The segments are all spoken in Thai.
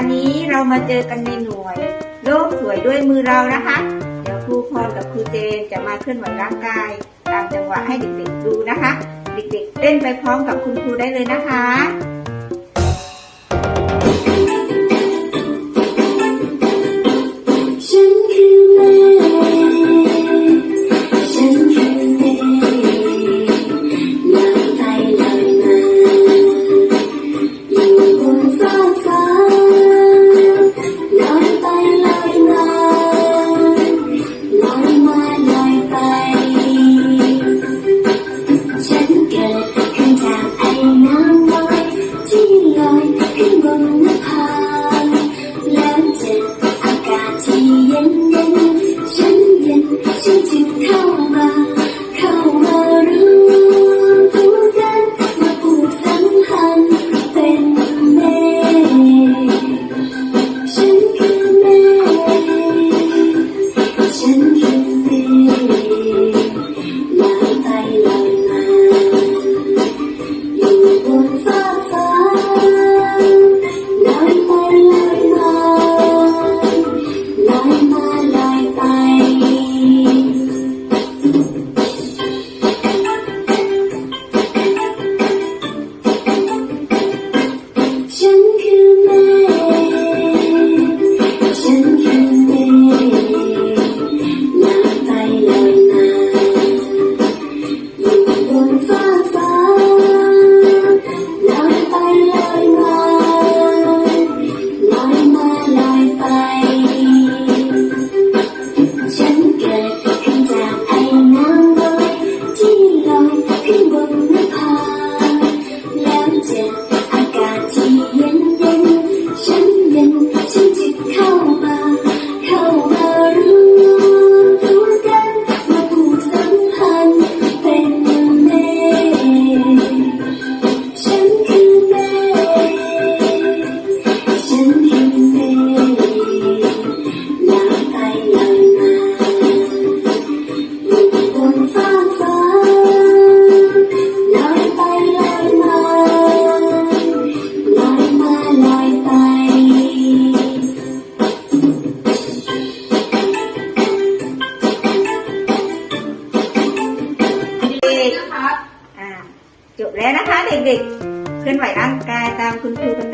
ห์นี้เรามาเจอกันในหน่วยโลกสวยด้วยมือเรานะคะ เดี๋ยวครูพรกับครูเจนจะมาเคลื่อนไหวร่างกาย ตามจังหวะให้เด็กๆดูนะคะ เด็กๆเต้นไปพร้อมกับคุณครูได้เลยนะคะ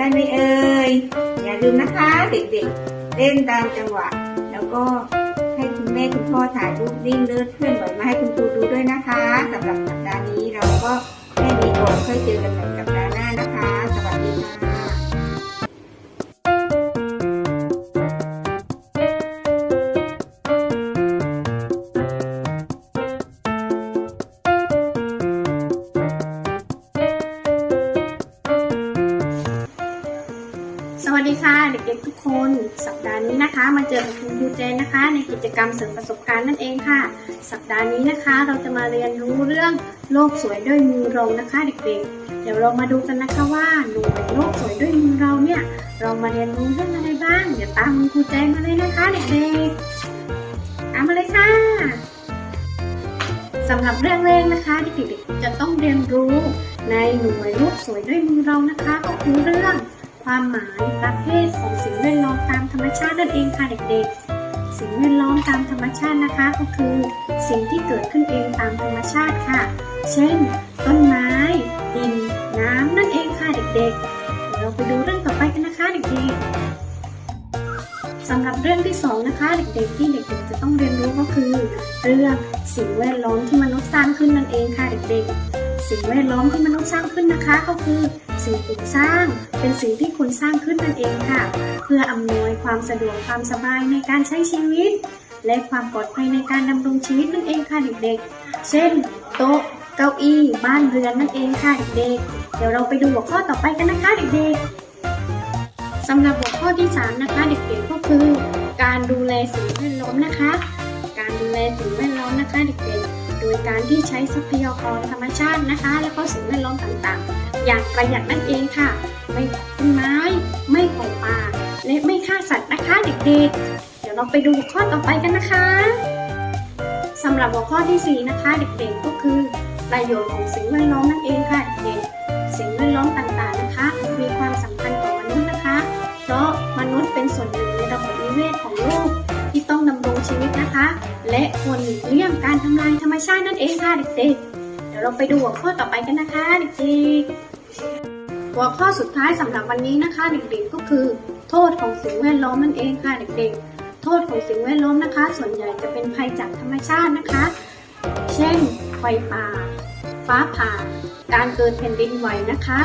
ได้ไหมเอ่ย อย่าลืมนะคะ เด็กๆ เล่นตามจังหวะ แล้วก็ให้คุณแม่คุณพ่อถ่ายรูปนิ่งเลิศเคลื่อนไหวมาให้คุณครูดูด้วยนะคะสำหรับสัปดาห์นี้เราก็แค่นี้ก่อนค่อยเจอกันใหม่สัปดาห์หน้านะคะ สวัสดีค่ะ ด็กๆทุกคนสัปดาห์นี้นะคะ มาเจอกับคุณครูเจนนะคะ ในกิจกรรมเสริมประสบการณ์นั่นเองค่ะ สัปดาห์นี้นะคะ เราจะมาเรียนรู้เรื่องโลกสวยด้วยมือเรานะคะ เด็กๆ เดี๋ยวเรามาดูกันนะคะว่าหน่วยโลกสวยด้วยมือเราเนี่ย เรามาเรียนรู้เรื่องอะไรบ้าง เดี๋ยวตามคุณครูเจนมาเลยนะคะเด็กๆตามมาเลยค่ะสำหรับเรื่องแรกนะคะที่เด็กๆจะต้องเรียนรู้ ในหน่วยโลกสวยด้วยมือเรานะคะ ก็คือเรื่อง ความหมายประเภทของสิ่งแวดล้อมตามธรรมชาตินั่นเองค่ะเด็กๆ สิ่งแวดล้อมตามธรรมชาตินะคะ ก็คือ สิ่งที่เกิดขึ้นเองตามธรรมชาติค่ะ เช่น ต้นไม้ดินน้ำนั่นเองค่ะเด็กๆเเราไปดูเรื่องต่อไปกันนะคะเด็กๆสำหรับเรื่องที่สองนะคะ เด็กๆ ที่เด็กๆ จะต้องเรียนรู้ก็คือ เรื่องสิ่งแวดล้อมที่มนุษย์สร้างขึ้นนั่นเองค่ะเด็กๆ สิ่งแวดล้อมที่มนุษย์สร้างขึ้นนะคะ ก็คือ สิ่งปลูกสร้าง เป็นสิ่งที่คนสร้างขึ้นนั่นเองค่ะ เพื่ออำนวยความสะดวกความสบายในการใช้ชีวิต และความปลอดภัยในการดำรงชีวิตนั่นเองค่ะเด็กๆ เช่น โต๊ะ เก้าอี้ บ้านเรือนนั่นเองค่ะเด็กๆ เดี๋ยวเราไปดูหัวข้อต่อไปกันนะคะเด็กๆสำหรับหัวข้อที่สามนะคะ เด็กๆก็คือ การดูแลสิ่งแวดล้อมนะคะ การดูแลสิ่งแวดล้อมนะคะ เด็กๆ โดยการที่ใช้ทรัพยากรธรรมชาตินะคะ แล้วก็สิ่งแวดล้อมต่างๆ อย่างประหยัดนั่นเองค่ะ ไม่ตัดนไม้ ไม่เผาป่า และไม่ฆ่าสัตว์นะคะเด็กๆ เดี๋ยวเราไปดูหัวข้อต่อไปกันนะคะสำหรับหัวข้อที่ 4 นะคะ เด็กๆก็คือ ประโยชน์ของสิ่งแวดล้อมนั่นเองค่ะเด็กสิ่งแวดล้อมต่างๆนะคะ มีความสำคัญต่อมนุษย์นะคะ เพราะมนุษย์เป็นส่วนหนึ่งในระบบนิเวศของโลกที่ต้องดำรงชีวิตนะคะ และควรหลีกเลี่ยงการทำลายธรรมชาตินั่นเองค่ะเด็กๆ เดี๋ยวเราไปดูหัวข้อต่อไปกันนะคะเด็กๆ หัวข้อสุดท้ายสำหรับวันนี้นะคะเด็กๆก็คือ โทษของสิ่งแวดล้อมนั่นเองค่ะเด็กๆ โทษของสิ่งแวดล้อมนะคะ ส่วนใหญ่จะเป็นภัยจากธรรมชาตินะคะ เช่น ไฟป่า ฟ้าผ่า การเกิดแผ่นดินไหวนะคะ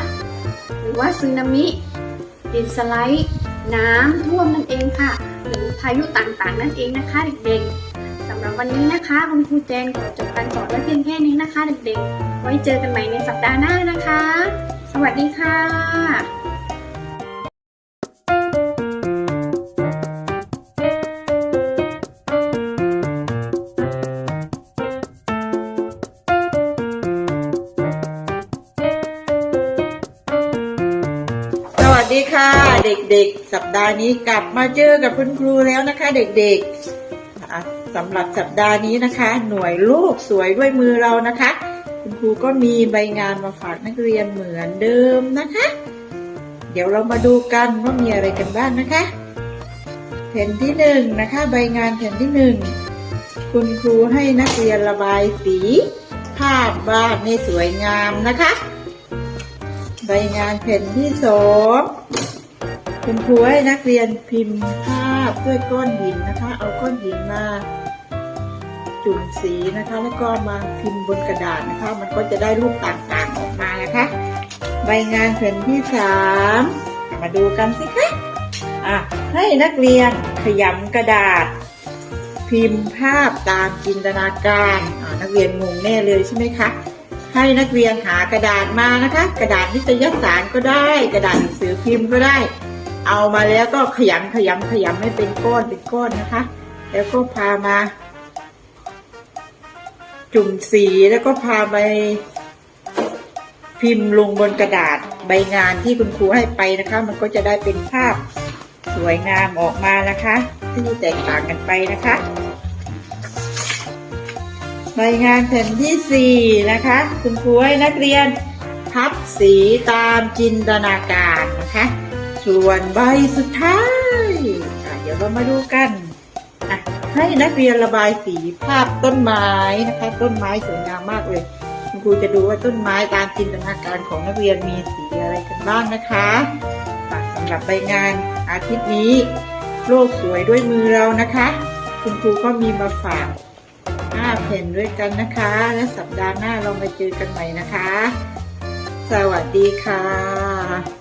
หรือว่าสึนามิ ดินสไลด์ น้ำท่วมนั่นเองค่ะ หรือพายุต่างๆ นั่นเองนะคะ เด็กๆสำหรับวันนี้นะคะ คุณครูเจนขอจบการสอนไว้เพียงแค่นี้นะคะ เด็กๆ ไว้เจอกันใหม่ในสัปดาห์หน้านะคะ สวัสดีค่ะสวัสดีค่ะ เด็กๆ สัปดาห์นี้กลับมาเจอกับคุณครูแล้วนะคะ เด็กๆสำหรับสัปดาห์นี้นะคะ หน่วยลูกสวยด้วยมือเรานะคะ คุณครูก็มีใบงานมาฝากนักเรียนเหมือนเดิมนะคะ เดี๋ยวเรามาดูกันว่ามีอะไรกันบ้างนะคะแผ่นที่หนึ่งนะคะ ใบงานแผ่นที่หนึ่งคุณครูให้นักเรียนระบายสี ภาพวาดในสวยงามนะคะ ใบงานแผ่นที่สองคุณครูให้นักเรียนพิมพ์ภาพด้วยก้อนหินนะคะ เอาก้อนหินมา จุ่มสีนะคะ แล้วก็มาพิมพ์บนกระดาษนะคะ มันก็จะได้รูปต่างๆออกมานะคะ ใบงานแผ่นที่สามมาดูกันสิคะอะให้นักเรียนขยำกระดาษ พิมพ์ภาพตามจินตนาการอ่านักเรียนงงแน่เลยใช่ไหมคะให้นักเรียนหากระดาษมานะคะ กระดาษนิตยสารก็ได้ กระดาษหนังสือพิมพ์ก็ได้ เอามาแล้วก็ขยำขยำขยำให้เป็นก้อนเป็นก้อนนะคะ แล้วก็พามา จุ่มสีแล้วก็พาไปพิมพ์ลงบนกระดาษใบงานที่คุณครูให้ไปนะคะ มันก็จะได้เป็นภาพสวยงามออกมานะคะที่แตกต่างกันไปนะคะใบงานแผ่นที่สีนะคะ คุณครูให้นักเรียน พับสีตามจินตนาการนะคะ ส่วนใบสุดท้าย เดี๋ยวเรามาดูกัน ให้นักเรียนระบายสีภาพต้นไม้นะคะ ต้นไม้สวยงามมากเลย คุณครูจะดูว่าต้นไม้ตามจินตนาการของนักเรียนมีสีอะไรกันบ้างนะคะสำหรับใบงานอาทิตย์นี้ โลกสวยด้วยมือเรานะคะ คุณครูก็มีมาฝากห้าแผ่นด้วยกันนะคะ และสัปดาห์หน้าเรามาเจอกันใหม่นะคะ สวัสดีค่ะ